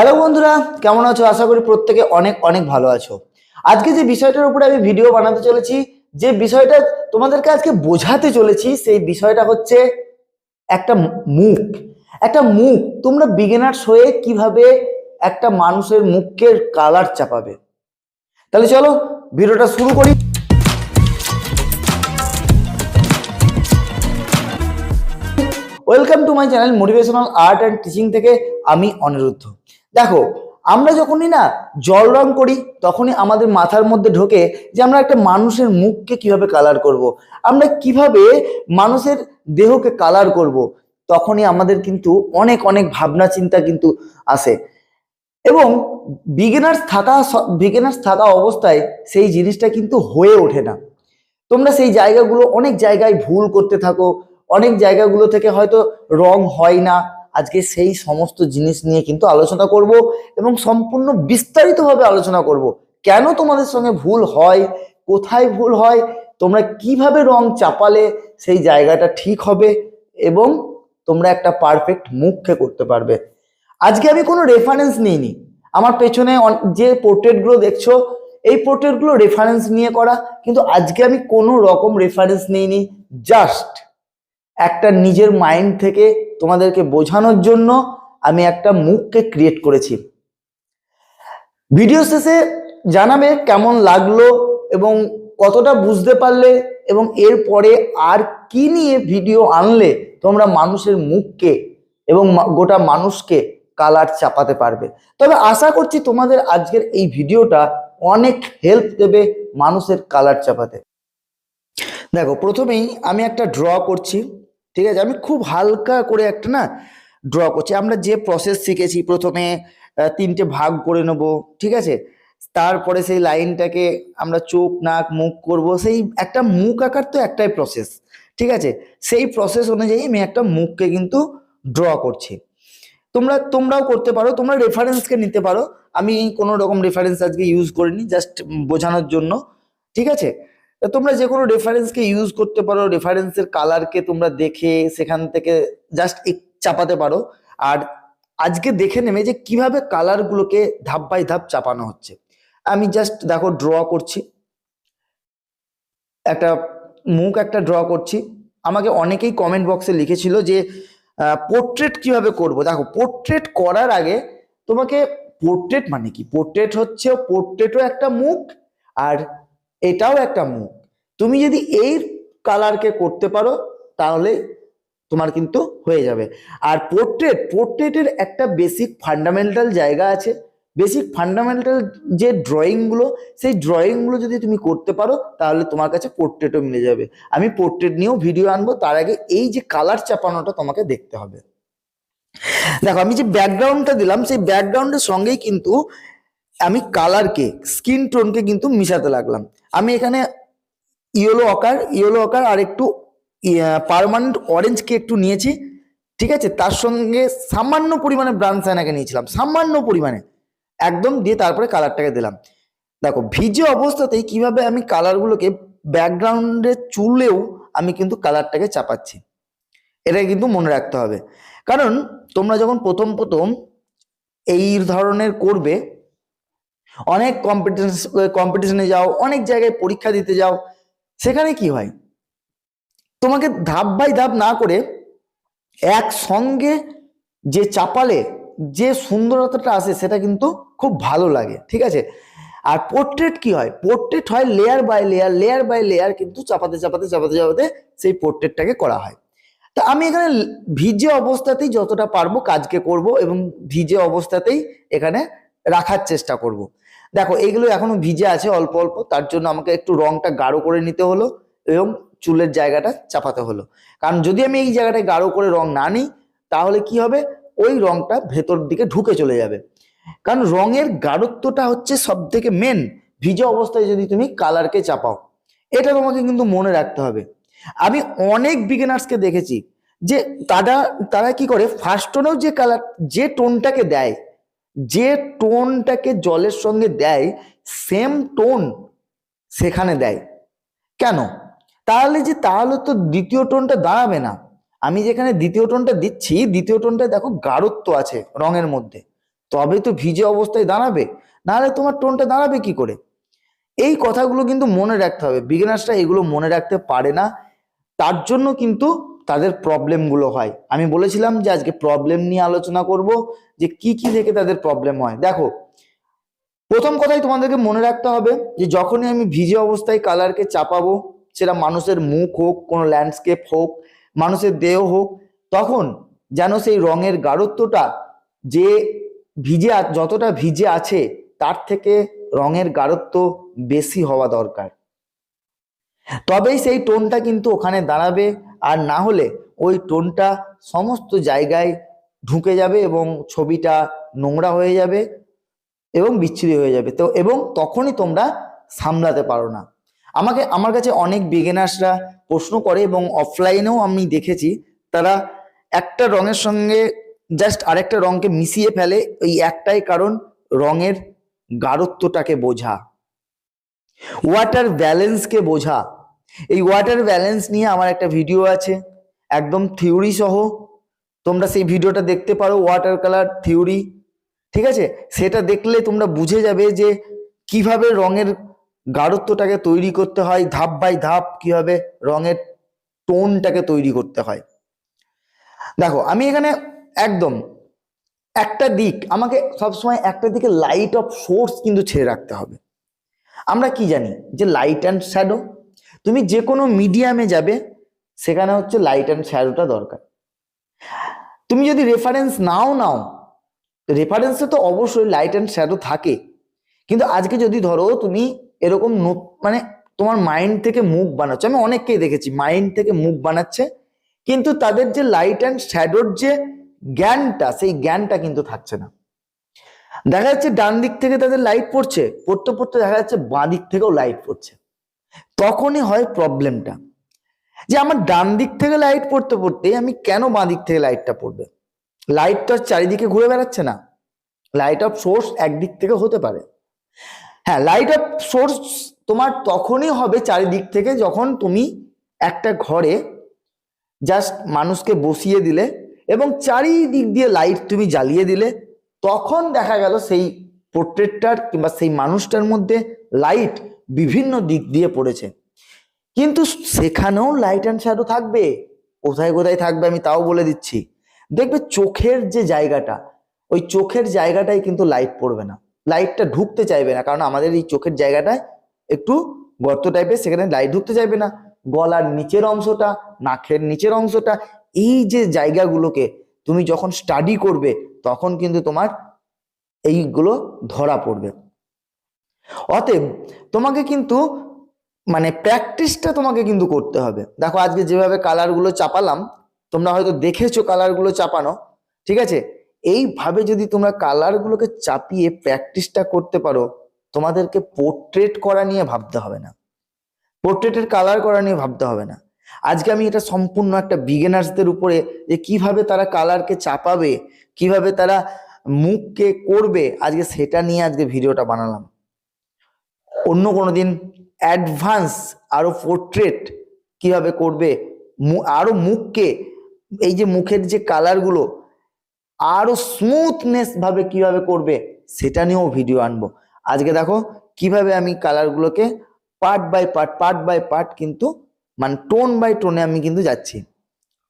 Hello বন্ধুরা, কেমন আছো? আশা করি প্রত্যেকে অনেক অনেক ভালো আছো। আজকে যে বিষয়টার উপরে আমি ভিডিও বানাতে চলেছি, যে বিষয়টা তোমাদেরকে আজকে বোঝাতে চলেছি, সেই বিষয়টা হচ্ছে একটা মুখ। একটা মুখ, তোমরা বিগিনার্স হয়ে কীভাবে একটা মানুষের মুখের কালার চাপাবে? তাহলে চলো ভিডিওটা শুরু করি। Welcome to my channel motivational art and teaching থেকে আমি অনিরুদ্ধ। দেখো, আমরা যখনই না জল রং করি, তখনই আমাদের মাথার মধ্যে ঢোকে যে আমরা একটা মানুষের মুখকে কীভাবে কালার করব। আমরা কীভাবে মানুষের দেহকে কালার করব। তখনই আমাদের কিন্তু অনেক অনেক ভাবনা চিন্তা কিন্তু আসে এবং বিগিনার্স থাকা বিগিনার্স থাকা অবস্থায় সেই জিনিসটা কিন্তু হয়ে ওঠে না তোমরা সেই জায়গাগুলো অনেক জায়গায় ভুল করতে থাকো, অনেক জায়গাগুলো থেকে হয়তো রং হয় না আজকে সেই সমস্ত জিনিস নিয়ে কিন্তু আলোচনা করব এবং সম্পূর্ণ বিস্তারিতভাবে আলোচনা করব। কেন তোমাদের সঙ্গে ভুল হয়? কোথায় ভুল হয়? তোমরা কীভাবে রং চাপালে সেই জায়গাটা ঠিক হবে? এবং তোমরা একটা পারফেক্ট মুখকে করতে পারবে। আজকে আমি কোনো রেফারেন্স নিইনি। আমার পেছনে যে পোর্ট্রেটগুলো দেখছ, এই পোর্ট্রেটগুলো রেফারেন্স নিয়ে করা, কিন্তু আজকে আমি কোনো রকম রেফারেন্স নিইনি। জাস্ট একটা নিজের মাইন্ড থেকে তোমাদেরকে বোঝানোর জন্য আমি একটা মুখকে ক্রিয়েট করেছি। ভিডিও শেষে জানাবে কেমন লাগল এবং কতটা বুঝতে পারলে এবং এরপরে আর কি নিয়ে ভিডিও আনলে তোমরা মানুষের মুখকে এবং গোটা মানুষকে কালার চাপাতে পারবে। তবে আশা করছি তোমাদের আজকের এই ভিডিওটা অনেক হেল্প দেবে মানুষের কালার চাপাতে। দেখো, প্রথমেই আমি একটা ড্র করছি। ঠিক আছে? আমি খুব হালকা করে একটা না ড্র করছি। আমরা যে প্রসেস শিখেছি প্রথমে তিনটে ভাগ করে নেব, ঠিক আছে? তারপরে সেই লাইনটাকে আমরা চোখ, নাক, মুখ করব। সেই একটা মুখ আঁকার তো একটাই প্রসেস ঠিক আছে? সেই প্রসেস অনুযায়ী আমি একটা মুখকে কিন্তু ড্র করছি। তোমরা, তোমরাও করতে পারো, তোমরা রেফারেন্সকে নিতে পারো। আমি কোনো রকম রেফারেন্স আজকে ইউজ করিনি জাস্ট বোঝানোর জন্য, ঠিক আছে? তোমরা যে কোনো রেফারেন্সকে ইউজ করতে পারো রেফারেন্সের কালারকে তোমরা দেখে সেখান থেকে জাস্ট এক, চাপাতে পারো। আর আজকে দেখে নেবে যে কীভাবে কালারগুলোকে ধাপ বাই ধাপ চাপানো হচ্ছে। আমি জাস্ট দেখো ড্র করছি। একটা মুখ একটা ড্র করছি। আমাকে অনেকেই কমেন্ট বক্সে লিখেছিল যে পোর্ট্রেট কীভাবে করব? দেখো পোর্ট্রেট করার আগে তোমাকে পোর্ট্রেট মানে কি? পোর্ট্রেট হচ্ছে পোর্ট্রেটও একটা মুখ, আর এটাও একটা মুখ। তুমি যদি এই কালারকে করতে পারো, তাহলে তোমার কিন্তু হয়ে যাবে। আর পোর্ট্রেট পোর্ট্রেটের একটা বেসিক ফান্ডামেন্টাল জায়গা আছে। বেসিক ফান্ডামেন্টাল যে ড্রয়িংগুলো সেই ড্রয়িংগুলো যদি তুমি করতে পারো, তাহলে তোমার কাছে পোর্ট্রেটও মিলে যাবে। আমি পোর্ট্রেট নিয়েও ভিডিও আনব, তার আগে এই যে কালার চাপানোটা তোমাকে দেখতে হবে। দেখো, আমি যে ব্যাকগ্রাউন্ডটা দিলাম, সেই ব্যাকগ্রাউন্ডের সঙ্গেই কিন্তু আমি কালারকে স্কিন টোনকে কিন্তু মিশাতে লাগলাম। আমি এখানে ইয়েলো অকার ইয়েলো অকার আর একটু পারমানেন্ট অরেঞ্জকে একটু নিয়েছি, ঠিক আছে? তার সঙ্গে সামান্য পরিমাণে ব্রাউন সাইনাকে নিয়েছিলাম, সামান্য পরিমাণে। একদম দিয়ে তারপরে কালারটাকে দিলাম। দেখো, ভিজে অবস্থাতেই কীভাবে আমি কালারগুলোকে ব্যাকগ্রাউন্ডে চুলেও আমি কিন্তু কালারটাকে চাপাচ্ছি। এটা কিন্তু মনে রাখতে হবে। কারণ তোমরা যখন প্রথম প্রথম এই ধরনের করবে অনেক কম্পিটিশন কম্পিটিশনে যাও, অনেক জায়গায় পরীক্ষা দিতে যাও, সেখানে কি হয়? তোমাকে ধাপ বাই ধাপ না করে একসঙ্গে যে চাপালে যে সুন্দরতাটা আসে, সেটা কিন্তু খুব ভালো লাগে, ঠিক আছে? আর পোর্ট্রেট কি হয়? পোর্ট্রেট হয় layer by layer layer by layer কিন্তু চাপাতে চাপাতে চাপাতে চাপাতে সেই পোর্ট্রেটটাকে করা হয়। তা আমি এখানে ভিজে অবস্থাতেই যতটা পারব কাজকে করব এবং ভিজে অবস্থাতেই এখানে রাখার চেষ্টা করব। দেখো, এইগুলো এখনও ভিজে আছে অল্প অল্প, তার জন্য আমাকে একটু রংটা গাঢ় করে নিতে হলো এবং চুলের জায়গাটা চাপাতে হলো। কারণ যদি আমি এই জায়গাটায় গাঢ় করে রং না নিই, তাহলে কি হবে? ওই রংটা ভেতর দিকে ঢুকে চলে যাবে। কারণ রঙের গাঢ়ত্বটা হচ্ছে সব থেকে মেন ভিজে অবস্থায় যদি তুমি কালারকে চাপাও, এটা তোমাকে কিন্তু মনে রাখতে হবে। আমি অনেক বিগিনার্সকে দেখেছি যে তারা তারা কি করে ফার্স্ট টোনেও যে কালার যে টোনটাকে দেয় যে টোনটাকে জলের সঙ্গে দেয় সেম টোন সেখানে দেয়। কেন? তাহলে যে তাহলে তো দ্বিতীয় টোনটা দাঁড়াবে না। আমি যেখানে দ্বিতীয় টোনটা দিচ্ছি, দ্বিতীয় টোনটা দেখো গাঢ়ত্ব আছে রঙের মধ্যে। তবে তো ভিজে অবস্থায় দাঁড়াবে। নাহলে তোমার টোনটা দাঁড়াবে কি করে? এই কথাগুলো কিন্তু মনে রাখতে হবে। বিগিনার্সরা এগুলো মনে রাখতে পারে না। তার জন্য কিন্তু তাদের প্রবলেমগুলো হয়। আমি বলেছিলাম যে আজকে প্রবলেম নিয়ে আলোচনা করব, যে কি কি থেকে তাদের প্রবলেম হয়। দেখো, প্রথম কথাই তোমাদেরকে মনে রাখতে হবে যে যখনই আমি ভিজে অবস্থায় কালারকে চাপাবো, সেটা মানুষের মুখ হোক, কোনো ল্যান্ডস্কেপ হোক, মানুষের দেহ হোক, তখন যেন সেই রঙের গাঢ়ত্বটা যে ভিজে যতটা ভিজে আছে, তার থেকে রঙের গাঢ়ত্ব বেশি হওয়া দরকার। তবেই সেই টোনটা কিন্তু ওখানে দাঁড়াবে। আর না হলে ওই টোনটা সমস্ত জায়গায় ঢুকে যাবে এবং ছবিটা নোংরা হয়ে যাবে এবং বিচ্ছিরি হয়ে যাবে। তো এবং তখনই তোমরা সামলাতে পারো না। আমাকে, আমার কাছে অনেক বিগিনার্সরা প্রশ্ন করে এবং অফলাইনেও আমি দেখেছি, তারা একটা রঙের সঙ্গে জাস্ট আরেকটা রঙকে মিশিয়ে ফেলে ওই একটাই কারণ রঙের গাঢ়ত্বটাকে বোঝা। ওয়াটার ব্যালেন্সকে বোঝা। এই ওয়াটার ব্যালেন্স নিয়ে আমার একটা ভিডিও আছে, একদম থিওরি সহ। তোমরা সেই ভিডিওটা দেখতে পারো ওয়াটার কালার থিওরি ঠিক আছে? সেটা দেখলে তোমরা বুঝে যাবে যে কীভাবে রঙের গাঢ়ত্বটাকে তৈরি করতে হয়, ধাপ বাই ধাপ কীভাবে রঙের টোনটাকে তৈরি করতে হয়। দেখো, আমি এখানে একদম একটা দিক, আমাকে সবসময় একটা দিকে লাইট অফ সোর্স কিন্তু ছেড়ে রাখতে হবে। আমরা কি জানি? যে লাইট অ্যান্ড শ্যাডো তুমি যে কোনো মিডিয়ামে যাবে, সেখানে হচ্ছে লাইট অ্যান্ড শ্যাডোটা দরকার। তুমি যদি রেফারেন্স নাও নাও রেফারেন্সে তো অবশ্যই লাইট অ্যান্ড শ্যাডো থাকে। কিন্তু আজকে যদি ধরো তুমি এরকম মানে তোমার মাইন্ড থেকে মুখ বানাচ্ছ, আমি অনেককেই দেখেছি মাইন্ড থেকে মুখ বানাচ্ছে, কিন্তু তাদের যে লাইট অ্যান্ড শ্যাডোর যে জ্ঞানটা, সেই জ্ঞানটা কিন্তু থাকছে না। দেখা যাচ্ছে ডান দিক থেকে তাদের লাইট পড়ছে, পড়তে পড়তে দেখা যাচ্ছে বাঁ দিক থেকেও লাইট পড়ছে। তখনই হয় প্রবলেমটা যে আমার ডান দিক থেকে লাইট পড়তে পড়তে আমি কেন বাঁ দিক থেকে লাইটটা পড়বে? লাইট তো চারিদিকে ঘুরে বেড়াচ্ছে না? লাইট অফ সোর্স একদিক থেকে হতে পারে। হ্যাঁ লাইট অফ সোর্স তোমার তখনই হবে চারিদিক থেকে যখন তুমি একটা ঘরে জাস্ট মানুষকে বসিয়ে দিলে এবং চারিদিক দিয়ে লাইট তুমি জ্বালিয়ে দিলে, তখন দেখা গেল সেই পোর্ট্রেটটার কিংবা সেই মানুষটার মধ্যে লাইট বিভিন্ন দিক দিয়ে পড়েছে। কিন্তু সেখানেও লাইট অ্যান্ড শ্যাডো থাকবে। কোথায় কোথায় থাকবে আমি তাও বলে দিচ্ছি। দেখবে চোখের যে জায়গাটা, ওই চোখের জায়গাটায় কিন্তু লাইট পড়বে না। লাইটটা ঢুকতে চাইবে না, কারণ আমাদের এই চোখের জায়গাটায় একটু গর্ত টাইপের সেখানে লাইট ঢুকতে চাইবে না। গলার নিচের অংশটা, নাকের নিচের অংশটা, এই যে জায়গাগুলোকে তুমি যখন স্টাডি করবে, তখন কিন্তু তোমার এইগুলো ধরা পড়বে। অতএব তোমাকে কিন্তু মানে প্র্যাকটিসটা তোমাকে কিন্তু করতে হবে। দেখো আজকে যেভাবে কালারগুলো চাপালাম, তোমরা হয়তো দেখেছ কালারগুলো চাপানো, ঠিক আছে? এইভাবে যদি তোমরা কালারগুলোকে চাপিয়ে প্র্যাকটিসটা করতে পারো, তোমাদেরকে পোর্ট্রেট করা নিয়ে ভাবতে হবে না। পোর্ট্রেটের কালার করা নিয়ে ভাবতে হবে না। আজকে আমি এটা সম্পূর্ণ একটা বিগেনার্সদের উপরে যে কীভাবে তারা কালারকে চাপাবে, কীভাবে তারা মুখকে করবে, আজকে সেটা নিয়ে আজকে ভিডিওটা বানালাম। অন্য কোনো দিন অ্যাডভান্স আরও পোর্ট্রেট কীভাবে করবে, মু- আরও মুখকে, এই যে মুখের যে কালারগুলো আরও স্মুথনেস ভাবে কীভাবে করবে, সেটা নিয়েও ভিডিও আনব। আজকে দেখো কীভাবে আমি কালারগুলোকে part by part part by part কিন্তু মানে টোন বাই টোনে আমি কিন্তু যাচ্ছি।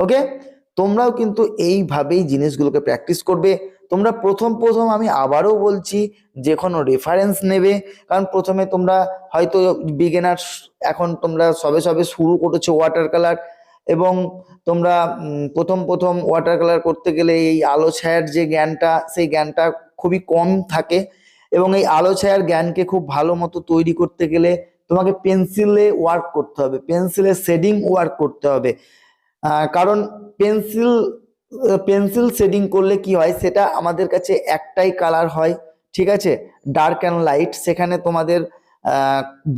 ওকে তোমরাও কিন্তু এইভাবেই জিনিসগুলোকে প্র্যাকটিস করবে তোমরা প্রথম প্রথম আমি আবারও বলছি যে কোনো রেফারেন্স নেবে। কারণ প্রথমে তোমরা হয়তো বিগিনার এখন তোমরা সবে সবে শুরু করেছ ওয়াটার কালার এবং তোমরা প্রথম প্রথম ওয়াটার কালার করতে গেলে এই আলো ছায়ার যে জ্ঞানটা, সেই জ্ঞানটা খুবই কম থাকে এবং এই আলো ছায়ার জ্ঞানকে খুব ভালো মতো তৈরি করতে গেলে তোমাকে পেন্সিলে ওয়ার্ক করতে হবে পেন্সিলে শেডিং ওয়ার্ক করতে হবে। কারণ পেন্সিল পেন্সিল শেডিং করলে কি হয়? সেটা আমাদের কাছে একটাই কালার হয়, ঠিক আছে? ডার্ক অ্যান্ড লাইট সেখানে তোমাদের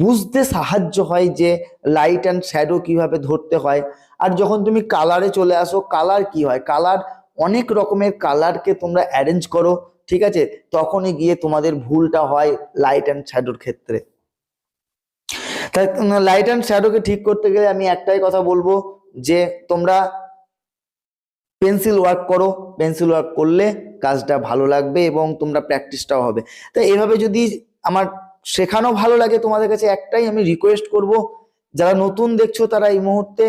বুঝতে সাহায্য হয় যে লাইট অ্যান্ড শ্যাডো কীভাবে ধরতে হয়। আর যখন তুমি কালারে চলে আসো কালার কি হয়? কালার অনেক রকমের কালারকে তোমরা অ্যারেঞ্জ করো, ঠিক আছে? তখনই গিয়ে তোমাদের ভুলটা হয় লাইট অ্যান্ড শ্যাডোর ক্ষেত্রে। তাই লাইট অ্যান্ড শ্যাডোকে ঠিক করতে গেলে আমি একটাই কথা বলব যে তোমরা পেন্সিল ওয়ার্ক করো, পেন্সিল ওয়ার্ক করলে কাজটা ভালো লাগবে এবং তোমরা প্র্যাকটিসটাও হবে। তো এভাবে যদি আমার শেখানো ভালো লাগে, তোমাদের কাছে একটাই আমি রিকোয়েস্ট করব, যারা নতুন দেখছ তারা এই মুহূর্তে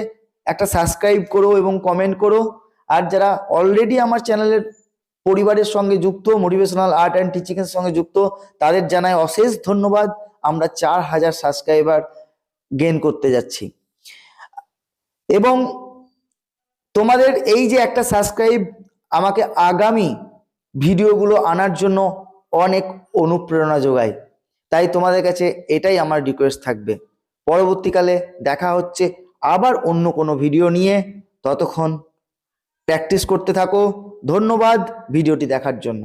একটা সাবস্ক্রাইব করো এবং কমেন্ট করো। আর যারা অলরেডি আমার চ্যানেলের পরিবারের সঙ্গে যুক্ত মোটিভেশনাল আর্ট অ্যান্ড টিচিং এর সঙ্গে যুক্ত, তাদের জানাই অশেষ ধন্যবাদ। আমরা চার হাজার সাবস্ক্রাইবার গেন করতে যাচ্ছি। এবং তোমাদের এই যে একটা সাবস্ক্রাইব আমাকে আগামী ভিডিওগুলো আনার জন্য অনেক অনুপ্রেরণা যোগায়। তাই তোমাদের কাছে এটাই আমার রিকোয়েস্ট থাকবে। পরবর্তীকালে দেখা হচ্ছে আবার অন্য কোনো ভিডিও নিয়ে। ততক্ষণ প্র্যাকটিস করতে থাকো। ধন্যবাদ ভিডিওটি দেখার জন্য।